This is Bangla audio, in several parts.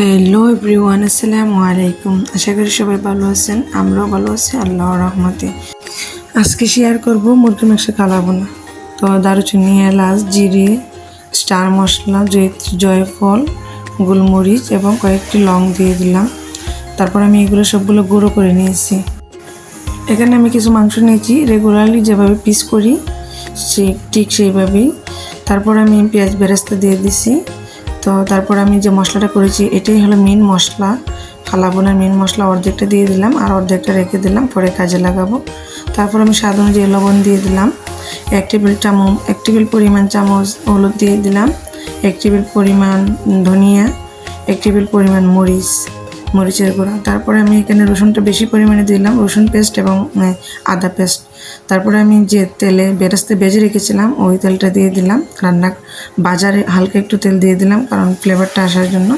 হ্যালো এভরিওয়ান আসসালামু আলাইকুম আশা করি সবাই ভালো আছেন, আমরাও ভালো আছি আল্লাহ রহমতে। আজকে শেয়ার করব মুরগি মাংস কালাবো না তো দারুচিনি, এলাচ, জিরে, স্টার মশলা জয়ফল, গোলমরিচ এবং কয়েকটি লং দিয়ে দিলাম। তারপর আমি এগুলো সবগুলো গুঁড়ো করে নিয়েছি। এখানে আমি কিছু মাংস নিয়েছি রেগুলারলি যেভাবে পিস করি, সে ঠিক সেইভাবেই। তারপর আমি পেঁয়াজ বেরেস্তা দিয়ে দিছি। তো তারপর আমি যে মশলাটা করেছি, এটাই হলো মেন মশলা। কালা বোনের মেন মশলা অর্ধেকটা দিয়ে দিলাম আর অর্ধেকটা রেখে দিলাম, পরে কাজে লাগাবো। তারপর আমি স্বাদ অনুযায়ী লবণ দিয়ে দিলাম। এক টেবিল চামচ, এক টেবিল পরিমাণ চামচ হলুদ দিয়ে দিলাম। এক টেবিল পরিমাণ ধনিয়া, এক টেবিল পরিমাণ মরিচ। মরিচের গুঁড়া। তারপরে আমি এখানে রসুনটা বেশি পরিমাণে দিলাম, রসুন পেস্ট এবং আদা পেস্ট। তারপরে আমি যে তেলে বেরাস্তে বেজে রেখেছিলাম, ওই তেলটা দিয়ে দিলাম। রান্না বাজারে হালকা একটু তেল দিয়ে দিলাম, কারণ ফ্লেভারটা আসার জন্য।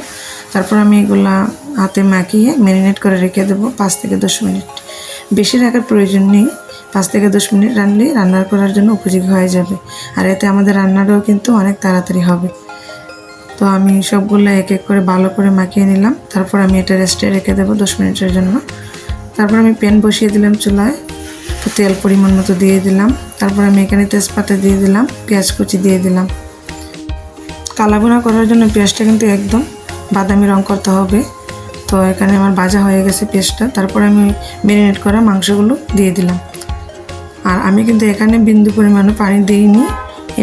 তারপর আমি এগুলা হাতে মাখিয়ে ম্যারিনেট করে রেখে দেবো পাঁচ থেকে দশ মিনিট। বেশি রাখার প্রয়োজন নেই, পাঁচ থেকে দশ মিনিট রানলেই রান্নার করার জন্য উপযোগী হয়ে যাবে। আর এতে আমাদের রান্নাটাও কিন্তু অনেক তাড়াতাড়ি হবে। তো আমি সবগুলো এক এক করে ভালো করে মাখিয়ে নিলাম। তারপর আমি এটা রেস্টে রেখে দেবো দশ মিনিটের জন্য। তারপর আমি প্যান বসিয়ে দিলাম চুলায়। তো তেল পরিমাণ মতো দিয়ে দিলাম। তারপর আমি এখানে তেজপাতা দিয়ে দিলাম, পেঁয়াজ কুচি দিয়ে দিলাম। কালাবোনা করার জন্য পেঁয়াজটা কিন্তু একদম বাদামি রং করতে হবে। তো এখানে আমার ভাজা হয়ে গেছে পেঁয়াজটা। তারপর আমি ম্যারিনেট করা মাংসগুলো দিয়ে দিলাম। আর আমি কিন্তু এখানে বিন্দু পরিমাণও পানি দিইনি।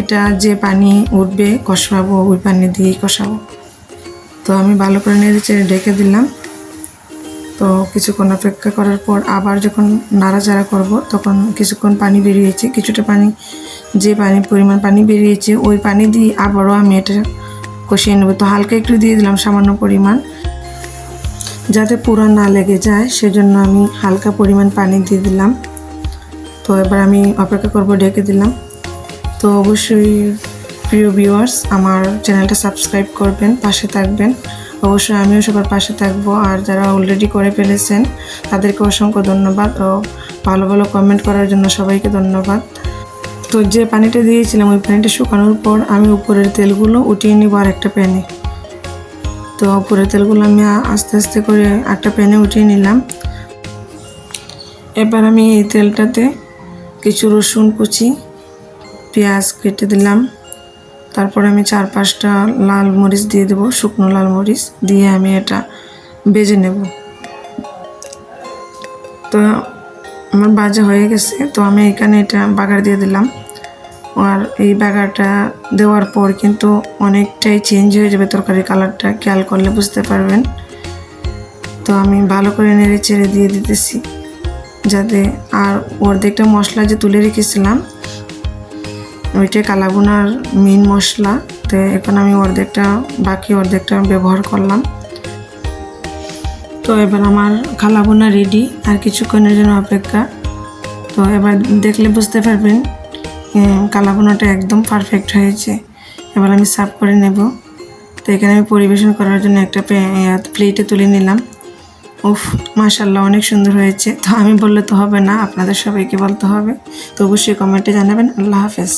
এটা যে পানি উঠবে, কষাবো, ওই পানি দিয়েই কষাবো। তো আমি ভালো করে নেড়ে ঢেকে দিলাম। তো কিছুক্ষণ অপেক্ষা করার পর আবার যখন নাড়াচাড়া করব, তখন কিছুক্ষণ পানি বেরিয়েছে। কিছুটা পানি, যে পানি, পরিমাণ পানি বেরিয়েছে, ওই পানি দিয়ে আবারও আমি এটা কষিয়ে নেব। তো হালকা একটু দিয়ে দিলাম সামান্য পরিমাণ, যাতে পুরো না লেগে যায়। সেজন্য আমি হালকা পরিমাণ পানি দিয়ে দিলাম। তো এবার আমি অপেক্ষা করব ডেকে দিলাম। তো অবশ্যই প্রিয় ভিউয়ার্স আমার চ্যানেলটা সাবস্ক্রাইব করবেন, পাশে থাকবেন। অবশ্যই আমিও সবার পাশে থাকব। আর যারা অলরেডি করে ফেলেছেন, তাদেরকে অসংখ্য ধন্যবাদ ও ভালো ভালো কমেন্ট করার জন্য সবাইকে ধন্যবাদ। তো যে পানিটা দিয়েছিলাম, ওই পানিটা শুকানোর পর আমি উপরের তেলগুলো উঠিয়ে নিব আর একটা প্যানে। তো উপরের তেলগুলো আমি আস্তে আস্তে করে একটা প্যানে উঠিয়ে নিলাম। এবার আমি এই তেলটাতে কিছু রসুন কুচি পেঁয়াজ কেটে দিলাম। তারপর আমি চার পাঁচটা লাল মরিচ দিয়ে দেবো, শুকনো লাল মরিচ দিয়ে আমি এটা বেজে নেব। তো আমার ভাজা হয়ে গেছে, তো আমি এখানে এটা বাগার দিয়ে দিলাম। আর এই বাগারটা দেওয়ার পর কিন্তু অনেকটাই চেঞ্জ হয়ে যাবে তরকারির কালারটা খেয়াল করলে বুঝতে পারবেন। তো আমি ভালো করে নেড়ে চেড়ে দিয়ে দিতেছি, যাতে আর অর্ধেকটা মশলা যে তুলে রেখেছিলাম ওইটা কালাবোনার মেন মশলা। তো এখন আমি অর্ধেকটা, বাকি অর্ধেকটা ব্যবহার করলাম। তো এবার আমার কালাবোনা রেডি আর কিছুক্ষণের জন্য অপেক্ষা। তো এবার দেখলে বুঝতে পারবেন কালাবোনাটা একদম পারফেক্ট হয়েছে। এবার আমি সার্ভ করে নেব। তো এখানে আমি পরিবেশন করার জন্য একটা প্লেটে তুলে নিলাম। উফ মাশাল্লাহ অনেক সুন্দর হয়েছে। তো আমি বললে তো হবে না, আপনাদের সবাইকে বলতে হবে। তো অবশ্যই কমেন্টে জানাবেন। আল্লাহ হাফেজ।